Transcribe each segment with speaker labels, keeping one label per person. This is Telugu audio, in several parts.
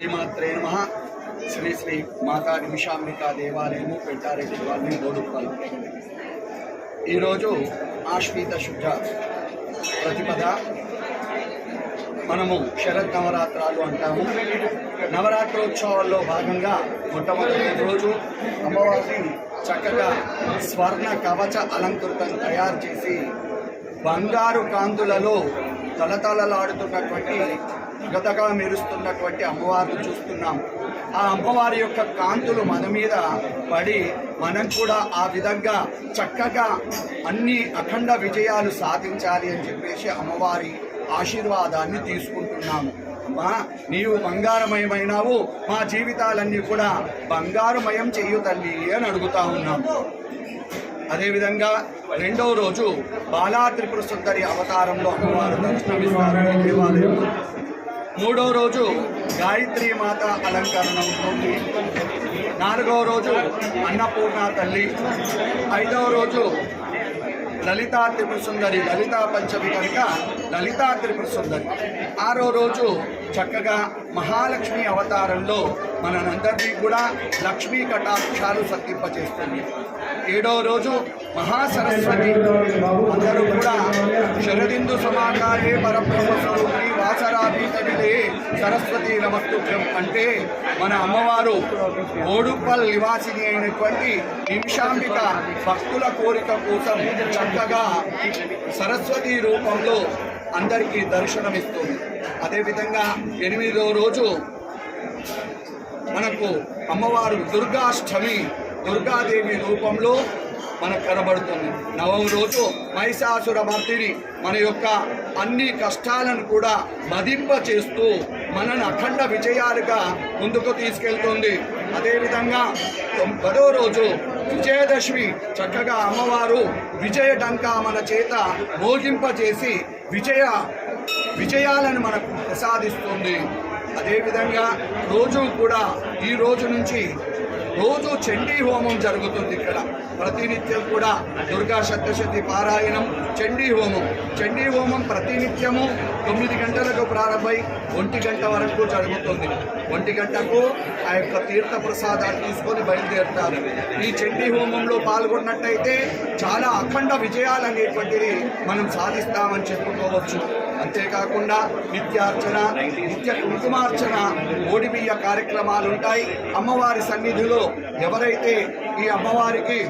Speaker 1: శ్రీమాత్రే నమ. శ్రీ శ్రీ మాతా నిమిషాంబికా దేవాలయము పెంటారెడ్డి కాలనీ బోడుప్పల్ ఈరోజు ఆశ్వీత శుద్ధ ప్రతిపద. మనము శరత్ నవరాత్రాలు అంటాము. నవరాత్రోత్సవాల్లో భాగంగా మొట్టమొదటి రోజు అమ్మవారిని చక్కగా స్వర్ణ కవచ అలంకృతం తయారు చేసి బంగారు కాంతులలో తలతలలాడుతున్నటువంటి గతగా మెరుస్తున్నటువంటి అమ్మవారిని చూస్తున్నాం. ఆ అమ్మవారి యొక్క కాంతులు మన మీద పడి మనం కూడా ఆ విధంగా చక్కగా అన్ని అఖండ విజయాలు సాధించాలి అని చెప్పేసి అమ్మవారి ఆశీర్వాదాన్ని తీసుకుంటున్నాము మా నీవు బంగారమయమైనావు. మా జీవితాలన్నీ కూడా బంగారుమయం చేయు తల్లి అని అడుగుతా ఉన్నాము అదేవిధంగా రెండవ రోజు బాలా త్రిపుర సుందరి అవతారంలో అమ్మవారు దర్శనమిస్తారు. దేవాలయంలో మూడో రోజు గాయత్రి మాత అలంకరణ ఉంటుంది నాలుగవ రోజు అన్నపూర్ణ తల్లి. ఐదవ రోజు లలితా త్రిపుర సుందరి లలితా పంచమి కనుక లలితా త్రిపుర సుందరి ఆరో రోజు చక్కగా మహాలక్ష్మి అవతారంలో మనందరినీ కూడా లక్ష్మీ కటాక్షాలు సత్తింపచేస్తుంది ఏడో రోజు మహాసరస్వతి. అందరూ కూడా శరదిందు సమాకారే పరబ్రహ్మస్వరూపి వాసరాభీతనిలే సరస్వతి నమస్తుభ్యం అంటే మన అమ్మవారు ఓడుపల్ నివాసిని అయినటువంటి నిమిషాంబిక భక్తుల కోరిక కోసం చక్కగా సరస్వతి రూపంలో అందరికీ దర్శనమిస్తుంది అదేవిధంగా ఎనిమిదో రోజు మనకు అమ్మవారు దుర్గాష్టమి దుర్గాదేవి రూపంలో మనకు కనబడుతుంది. నవం రోజు మహిషాసుర మర్తిని మన యొక్క అన్ని కష్టాలను కూడా మదింప చేస్తూ మనను అఖండ విజయాలుగా ముందుకు తీసుకెళ్తుంది. అదేవిధంగా పదో రోజు విజయదశమి చక్కగా అమ్మవారు విజయ డంకా మన చేత మోగింపజేసి విజయ విజయాలను మనకు ప్రసాదిస్తుంది. అదేవిధంగా రోజు కూడా ఈ రోజు నుంచి రోజు చండీ హోమం జరుగుతుంది ఇక్కడ. ప్రతినిత్యం కూడా దుర్గా సప్తశతి పారాయణం చండీ హోమం. చండీ హోమం ప్రతినిత్యము తొమ్మిది గంటలకు ప్రారంభమై ఒంటి గంట వరకు జరుగుతుంది. ఒంటి గంటకు ఆ యొక్క తీర్థ ప్రసాదాలు తీసుకొని బయలుదేరుతారు. ఈ చండీ హోమంలో పాల్గొన్నట్టయితే చాలా అఖండ విజయాలు అనేటువంటివి మనం సాధిస్తామని చెప్పుకోవచ్చు. అంతేకాకుండా నిత్యార్చన నిత్య కుంకుమార్చన ఓడిబియ్య కార్యక్రమాలు ఉంటాయి అమ్మవారి సన్నిధిలో ఎవరైతే ఈ అమ్మవారికి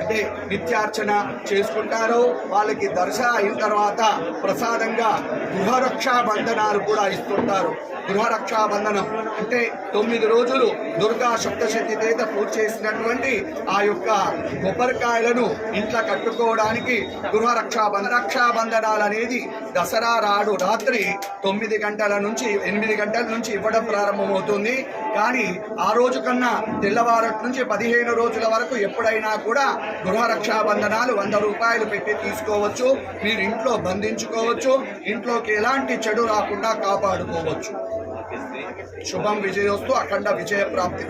Speaker 1: అంటే నిత్యార్చన చేసుకుంటారో. వాళ్ళకి దర్శన అయిన తర్వాత ప్రసాదంగా గృహరక్షా బంధనాలు కూడా ఇస్తుంటారు. గృహరక్షా బంధనం అంటే తొమ్మిది రోజులు దుర్గా సప్తశక్తి చేత పూజ చేసినటువంటి ఆ యొక్క కొబ్బరికాయలను ఇంట్లో కట్టుకోవడానికి గృహరక్షా బంధ రక్షా బంధనాలు అనేది దసరా రాడు రాత్రి తొమ్మిది గంటల నుంచి ఎనిమిది గంటల నుంచి ఇవ్వడం ప్రారంభమవుతుంది. కానీ ఆ రోజు కన్నా తెల్లవారటి నుంచి పదిహేను రోజుల వరకు ఎప్పుడైనా కూడా గృహ రక్షాబంధనాలు వంద రూపాయలు పెట్టి తీసుకోవచ్చు. మీరు ఇంట్లో బంధించుకోవచ్చు. ఇంట్లోకి ఎలాంటి చెడు రాకుండా కాపాడుకోవచ్చు. శుభం విజయోస్తు అఖండ విజయ ప్రాప్తి.